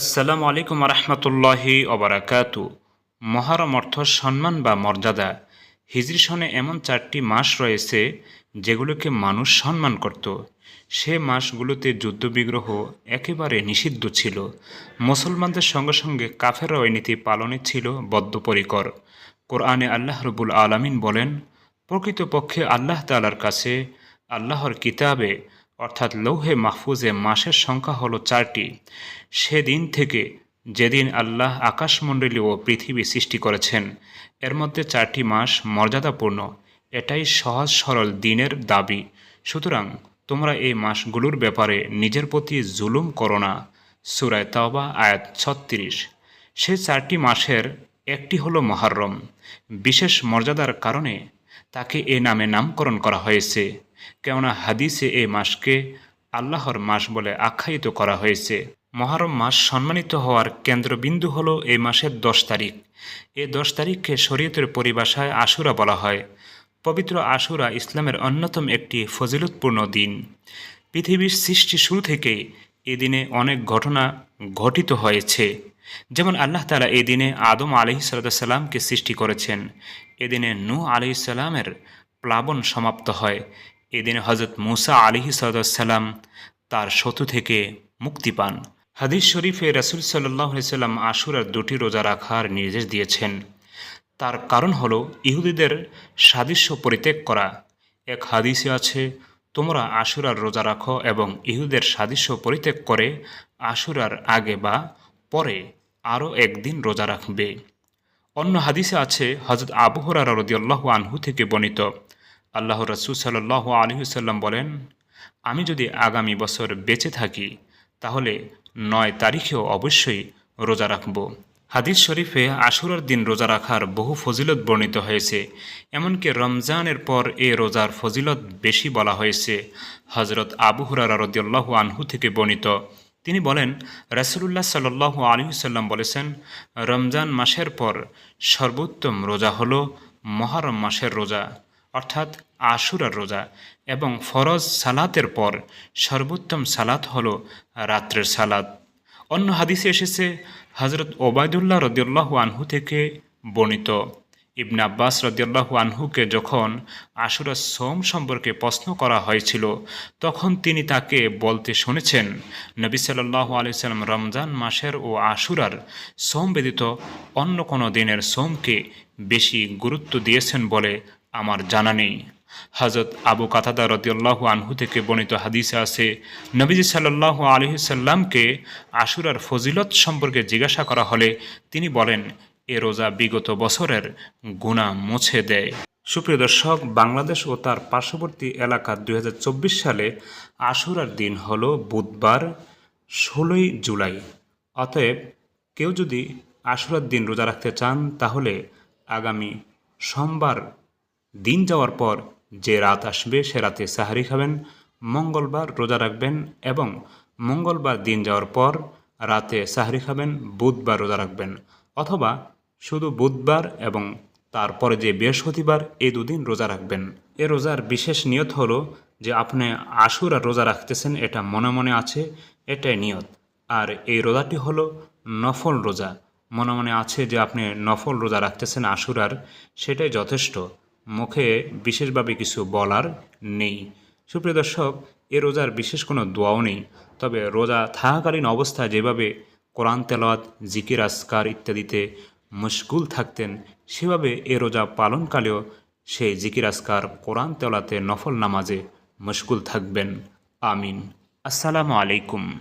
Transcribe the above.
আসসালামু আলাইকুম রহমতুল্লাহি অবরাকাতু মহারম অর্থ সম্মান বা মর্যাদা। হিজরি সনে এমন চারটি মাস রয়েছে যেগুলোকে মানুষ সম্মান করত। সে মাসগুলোতে যুদ্ধবিগ্রহ একেবারে নিষিদ্ধ ছিল। মুসলমানদের সঙ্গে সঙ্গে কাফেরা ওই নীতি পালনে ছিল বদ্ধপরিকর। কোরআনে আল্লাহ রবুল আলামিন বলেন, প্রকৃতপক্ষে আল্লাহ তালার কাছে আল্লাহর কিতাবে অর্থাৎ লৌহে মাহফুজে মাসের সংখ্যা হলো চারটি। সেদিন থেকে যেদিন আল্লাহ আকাশমণ্ডলী ও পৃথিবী সৃষ্টি করেছেন, এর মধ্যে চারটি মাস মর্যাদাপূর্ণ। এটাই সহজ সরল দিনের দাবি। সুতরাং তোমরা এই মাসগুলোর ব্যাপারে নিজের প্রতি জুলুম করো না। সুরায় তাওবা, আয়াত ছত্রিশ। সে চারটি মাসের একটি হলো মহারম। বিশেষ মর্যাদার কারণে তাকে এ নামে নামকরণ করা হয়েছে। কেননা হাদিসে এই মাসকে আল্লাহর মাস বলে আখ্যায়িত করা হয়েছে। মহারম মাস সম্মানিত হওয়ার কেন্দ্রবিন্দু হল এই মাসের দশ তারিখ। এ দশ তারিখকে শরীয়তের পরিভাষায় আশুরা বলা হয়। পবিত্র আশুরা ইসলামের অন্যতম একটি ফজিলতপূর্ণ দিন। পৃথিবীর সৃষ্টি শুরু থেকেই এ দিনে অনেক ঘটনা ঘটিত হয়েছে। যেমন আল্লাহ তালা এই দিনে আদম সাল্লামকে সৃষ্টি করেছেন। এদিনে নূ আলহি সাল্লামের প্লাবন সমাপ্ত হয়। এদিনে হজরত মুসা আলিহি সাল্লাম তার শত্রু থেকে মুক্তি পান। হাদিস শরীফে রাসুল সাল্লাম আশুরার দুটি রোজা রাখার নির্দেশ দিয়েছেন। তার কারণ হলো ইহুদিদের সাদৃশ্য পরিত্যাগ করা। এক হাদিসে আছে, তোমরা আশুরার রোজা রাখো এবং ইহুদের সাদৃশ্য পরিত্যাগ করে আশুরার আগে বা পরে আরও একদিন রোজা রাখবে। অন্য হাদিসে আছে হজরত আবহরা রদিয়াল্লাহ আনহু থেকে বর্ণিত আল্লাহ রসুল সাল্লাহ আলহিসাল্লাম বলেন, আমি যদি আগামী বছর বেঁচে থাকি, তাহলে নয় তারিখেও অবশ্যই রোজা রাখব। হাদিস শরীফে আশুরার দিন রোজা রাখার বহু ফজিলত বর্ণিত হয়েছে, এমনকি রমজানের পর এ রোজার ফজিলত বেশি বলা হয়েছে। হজরত আবু হুরারা আনহু থেকে বর্ণিত। তিনি বলেন, রাসুলুল্লাহ সাল্লাহ আলহিসাল্লাম বলেছেন, রমজান মাসের পর সর্বোত্তম রোজা হল মহারম মাসের রোজা। অর্থাৎ আশুরার রোজা এবং ফরজ সালাতের পর সর্বোত্তম সালাত হল রাত্রের সালাত। অন্য হাদিসে এসেছে হজরত ওবায়দুল্লাহ রদিউল্লাহ আনহু থেকে বর্ণিত। ইবনে আব্বাস রদিয়াল্লাহু আনহুকে যখন আশুরা সোম সম্পর্কে প্রশ্ন করা হয়েছিল, তখন তিনি তাকে বলতে শুনেছেন, নবী সাল্লাহ আলিয়াল্লাম রমজান মাসের ও আশুরার সোম ব্যতীত অন্য কোনো দিনের সোমকে বেশি গুরুত্ব দিয়েছেন বলে আমার জানা নেই। হজরত আবু কাতাদা রদিয়াল্লাহু আনহু থেকে বর্ণিত হাদিসে আছে, নবীজি সাল্লাহ আলহিসাল্লামকে আশুরার ফজিলত সম্পর্কে জিজ্ঞাসা করা হলে তিনি বলেন, এ রোজা বিগত বছরের গুণা মুছে দেয় সুপ্রিয় দর্শক, বাংলাদেশ ও তার পার্শ্ববর্তী এলাকা দু হাজার চব্বিশ সালে আশুরার দিন হল বুধবার, ষোলোই জুলাই। অতএব কেউ যদি আশুরার দিন রোজা রাখতে চান, তাহলে আগামী সোমবার দিন যাওয়ার পর যে রাত আসবে সে রাতে সাহারি খাবেন, মঙ্গলবার রোজা রাখবেন এবং মঙ্গলবার দিন যাওয়ার পর রাতে সাহারি খাবেন, বুধবার রোজা রাখবেন। অথবা শুধু বুধবার এবং তারপরে যে বৃহস্পতিবার এই দুদিন রোজা রাখবেন। এ রোজার বিশেষ নিয়ত হলো যে আপনি আশুর রোজা রাখতেছেন, এটা মনে মনে আছে, এটাই নিয়ত। আর এই রোজাটি হলো নফল রোজা। মনে মনে আছে যে আপনি নফল রোজা রাখতেছেন আশুরার, সেটাই যথেষ্ট। মুখে বিশেষভাবে কিছু বলার নেই। সুপ্রিয় দর্শক, এ রোজার বিশেষ কোনো দোয়াও নেই। তবে রোজা থাকাকালীন অবস্থায় যেভাবে কোরআন তেলাওয়াত, জিকির আসকার ইত্যাদিতে মুশগুল থাকতেন, সেভাবে এ রোজা পালনকালেও সেই জিকির আসকার কোরআন তেলাতে নফল নামাজে মুশগুল থাকবেন। আমিন। আসসালামু আলাইকুম।